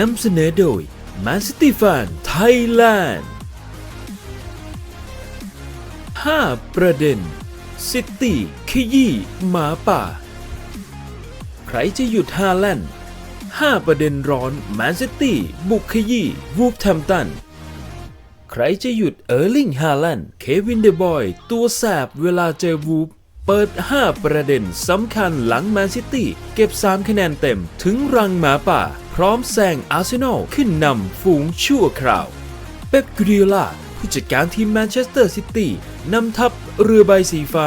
นำเสนอโดย Man City Fan Thailand 5 ประเด็น ซิตี้ขยี้หมาป่า ใครจะหยุดฮาแลนด์5ประเด็นร้อนแมนซิตี้บุกขยี้วูฟแทมตัน ใครจะหยุดเออร์ลิงฮาแลนด์เควินเดบอย ตัวแสบเวลาเจอวูฟเปิด 5 ประเด็นสำคัญหลังแมนซิตี้เก็บ 3 คะแนนเต็มถึงรังหมาป่า พร้อมแซงอาร์เซนอลขึ้นนำฝูงชั่วคราว เป๊ปกูดิโอลาผู้จัดการทีมแมนเชสเตอร์ซิตี้นำทัพเรือใบสีฟ้า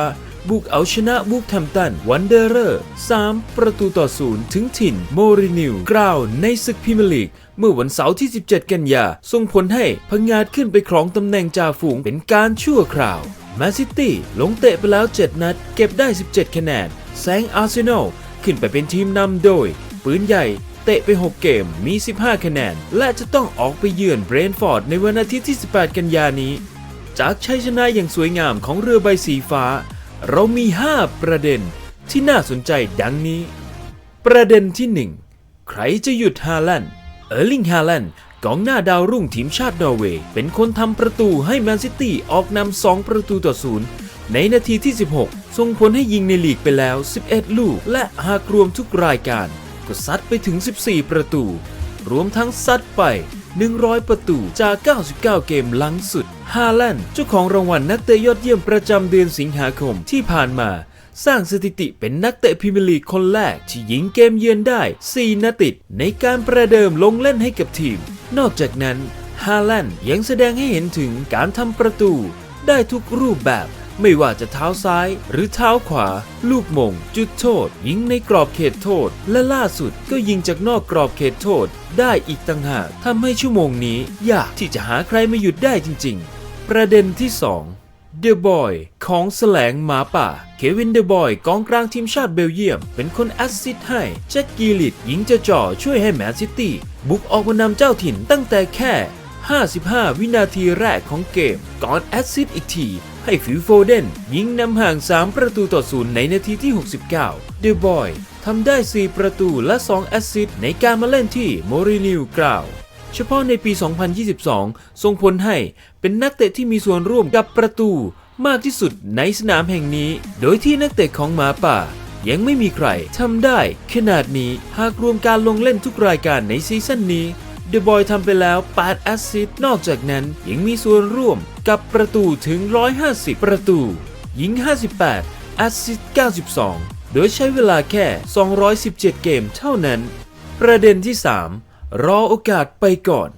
บุกเอาชนะบูคแฮมตันวันเดอร์เรอร์ 3 ประตูต่อศูนย์ถึงถิ่นโมรินิวกราวในศึกพรีเมียร์ลีก เมื่อวันเสาร์ที่ 17 กันยา ส่งผลให้พงาดขึ้นไปครองตำแหน่งจ่าฝูงเป็นการชั่วคราวแมนซิตี้ลงเตะไปแล้ว 7 นัด เก็บได้ 17 คะแนนแซงอาร์เซนอลขึ้นไปเป็นทีมนำโดย ปืนใหญ่ เตะไป 6 เกมมี 15 คะแนน และจะต้องออกไปเยือนเบรนท์ฟอร์ดในวันอาทิตย์ที่ 18 กันยานี้ จากชัยชนะอย่างสวยงามของเรือใบสีฟ้า เรามี 5 ประเด็นที่น่าสนใจดังนี้ ประเด็นที่ 1 ใครจะหยุดฮาแลนด์เออร์ลิงฮาแลนด์กองหน้าดาวรุ่งทีมชาตินอร์เวย์ เป็นคนทำประตูให้แมนซิตี้ออกนำ 2 ประตูต่อศูนย์ในนาทีที่ 16 ส่งผลให้ยิงในลีกไปแล้ว 11 ลูก และหากรวมทุกรายการ ก็ซัดไปถึง 14 ประตู รวมทั้งซัดไป 100 ประตูจาก 99 เกมหลังสุด ฮาแลนด์เจ้าของรางวัลนักเตะยอดเยี่ยมประจำเดือนสิงหาคมที่ผ่านมาสร้างสถิติเป็นนักเตะพรีเมียร์ลีกคนแรก ที่ยิงเกมเยือนได้ 4นัดติด ในการประเดิมลงเล่นให้กับทีม นอกจากนั้นฮาแลนด์ยังแสดงให้เห็นถึงการทำประตู ได้ทุกรูปแบบ ไม่ว่าจะเท้าซ้ายหรือเท้าขวา ลูกมง จุดโทษ ยิงในกรอบเขตโทษ และล่าสุดก็ยิงจากนอกกรอบเขตโทษ ได้อีกต่างหากทำให้ชั่วโมงนี้ ยากที่จะหาใครมาหยุดได้จริง ๆ ประเด็นที่ 2เดอะบอยของแสลงหมาป่า เควินเดอะบอยกองกลางทีมชาติเบลเยียม เป็นคนแอสซิสต์ให้แจ็คกีลิตยิงจะจ่อช่วยให้แมนซิตี้บุกออกมานำเจ้าถิ่นตั้งแต่แค่ 55 วินาทีแรกของเกม ก่อนแอสซิสต์อีกที ให้ฟิลโฟเดนยิงนำห่าง 3 ประตูต่อศูนย์ในนาทีที่ 69 เดอะบอยทำได้ 4 ประตูและ 2 แอสซิสต์ในการมาเล่นที่โมรินิวกราว เฉพาะในปี 2022 ส่งผลให้เป็นนักเตะที่มีส่วนร่วมกับประตูมากที่สุดในสนามแห่งนี้ โดยที่นักเตะของหมาป่า ยังไม่มีใครทำได้ขนาดนี้หากรวมการลงเล่นทุกรายการในซีซั่นนี้ เดอะบอยทำไปแล้ว 8 แอสซิสต์นอกจากนั้นยังมีส่วนร่วมกับประตูถึง 150 ประตู ยิง 58 แอสซิสต์92 โดยใช้เวลาแค่ 217 เกมเท่านั้น ประเด็นที่ 3 รอโอกาสไปก่อน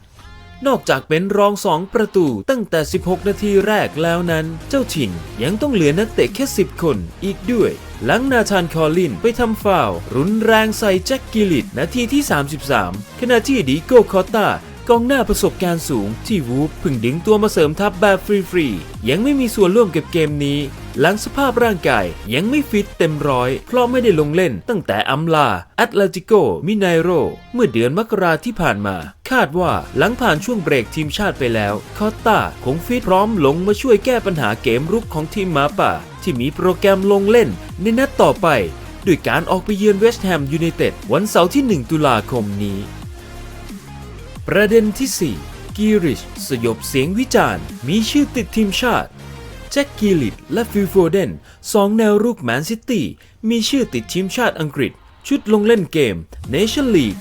นอกจากเป็นรองสองประตูตั้งแต่ 16 นาทีแรกแล้วนั้น เจ้าถิ่นยังต้องเหลือนักเตะแค่ 10 คนอีกด้วย หลังนาธานคอลลินไปทำฟาวรุนแรงใส่แจ็คกิลิตนาทีที่ 33 ขณะที่ดีโก้คอตตา กองหน้าประสบการณ์สูงที่วูฟพิ่งดึงตัวมาเสริมทัพแบบฟรีๆ ยังไม่มีส่วนร่วมกับเกมนี้ หลังสภาพร่างกายยังไม่ฟิตเต็มร้อย เพราะไม่ได้ลงเล่นตั้งแต่อัมลาแอตเลติโกมิไนโร เมื่อเดือนมกราที่ผ่านมา คาดว่าหลังผ่านช่วงเบรกทีมชาติไปแล้ว คอตตาคงฟิตพร้อมลงมาช่วยแก้ปัญหาเกมรุกของทีมหมาป่า ที่มีโปรแกรมลงเล่นในนัดต่อไปด้วยการออกไปเยือนเวสต์แฮมยูไนเต็ดวันเสาร์ที่ 1 ตุลาคมนี้ ประเด็นที่ 4 กีริชสยบเสียงวิจารณ์ มีชื่อติดทีมชาติ แจ็คกีลิตและฟิลโฟเดนสองแนวรุกแมนซิตี้มีชื่อติดทีมชาติอังกฤษ ชุดลงเล่นเกมเนชั่นลีก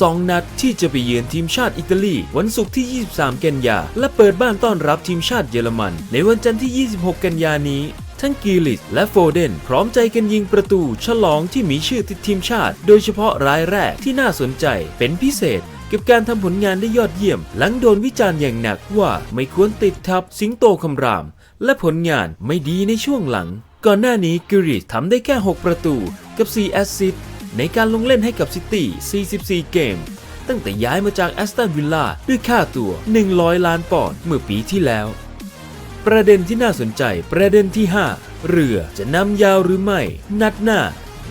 สองนัดที่จะไปเยือนทีมชาติอิตาลี วันศุกร์ที่ 23 กันยา และเปิดบ้านต้อนรับทีมชาติเยอรมัน ในวันจันทร์ที่ 26 กันยานี้ ทั้งกีลิสและโฟเดน พร้อมใจกันยิงประตู ฉลองที่มีชื่อติดทีมชาติ โดยเฉพาะรายแรกที่น่าสนใจเป็นพิเศษ กับการทำผลงานได้ยอดเยี่ยม หลังโดนวิจารณ์อย่างหนักว่าไม่ควรติดทับสิงโตคำราม และผลงานไม่ดีในช่วงหลัง ก่อนหน้านี้กิริชทำได้แค่ 6 ประตูกับ4แอสซิสต์ในการลงเล่นให้กับซิตี้ 44 เกม ตั้งแต่ย้ายมาจากแอสตันวิลล่าด้วยค่าตัว 100 ล้านปอนด์เมื่อปีที่แล้ว ประเด็นที่น่าสนใจประเด็นที่ 5 เรือจะนำยาวหรือไม่ นัดหน้า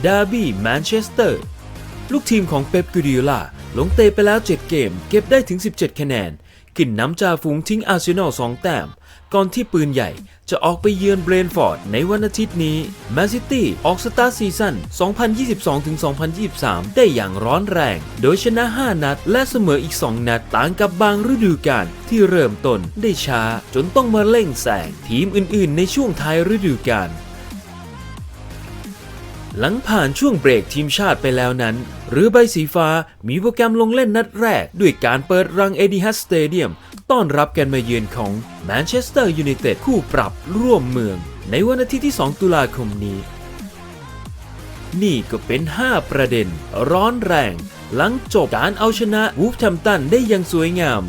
ดาร์บี้แมนเชสเตอร์ลูกทีมของเป๊ปกูดิโอลา ลงเตะไปแล้ว 7 เกม เก็บได้ถึง 17 คะแนน ขึ้นน้ำจ่าฝูงทิ้งอาร์เซนอล 2 แต้ม ก่อนที่ปืนใหญ่จะออกไปเยือนเบรนฟอร์ดในวันอาทิตย์นี้แมนซิตี้ออกสตาร์ซีซั่น 2022-2023 ได้อย่างร้อนแรง โดยชนะ 5 นัด และเสมออีก 2 นัดต่างกับบางฤดูกาลที่เริ่มต้นได้ช้า จนต้องมาเร่งแซงทีมอื่นๆ ในช่วงท้ายฤดูกาลหลังผ่านช่วงเบรกทีมชาติไปแล้วนั้น หรือใบสีฟ้ามีโปรแกรมลงเล่นนัดแรก ด้วยการเปิดรังเอดิฮัสสเตเดียมต้อนรับการมาเยือนของแมนเชสเตอร์ยูไนเต็ดคู่ปรับร่วมเมือง ในวันอาทิตย์ที่ 2 ตุลาคมนี้ นี่ก็เป็น 5 ประเด็น ร้อนแรง หลังจบการเอาชนะวูฟแฮมตันได้อย่างสวยงาม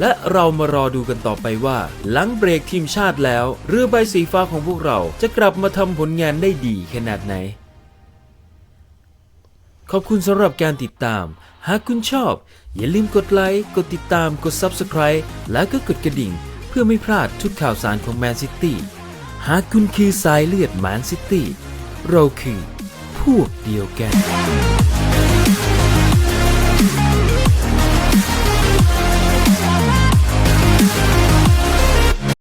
และเรามารอดูกันต่อไปว่า หลังเบรกทีมชาติแล้ว เรือใบสีฟ้าของพวกเราจะกลับมาทำผลงานได้ดีขนาดไหน ขอบคุณสำหรับการติดตาม หากคุณชอบ อย่าลืมกดไลค์ กดติดตาม กด Subscribe และก็กดกระดิ่ง เพื่อไม่พลาดทุกข่าวสารของแมนซิตี้ หากคุณคือสายเลือดแมนซิตี้ เราคือพวกเดียวกัน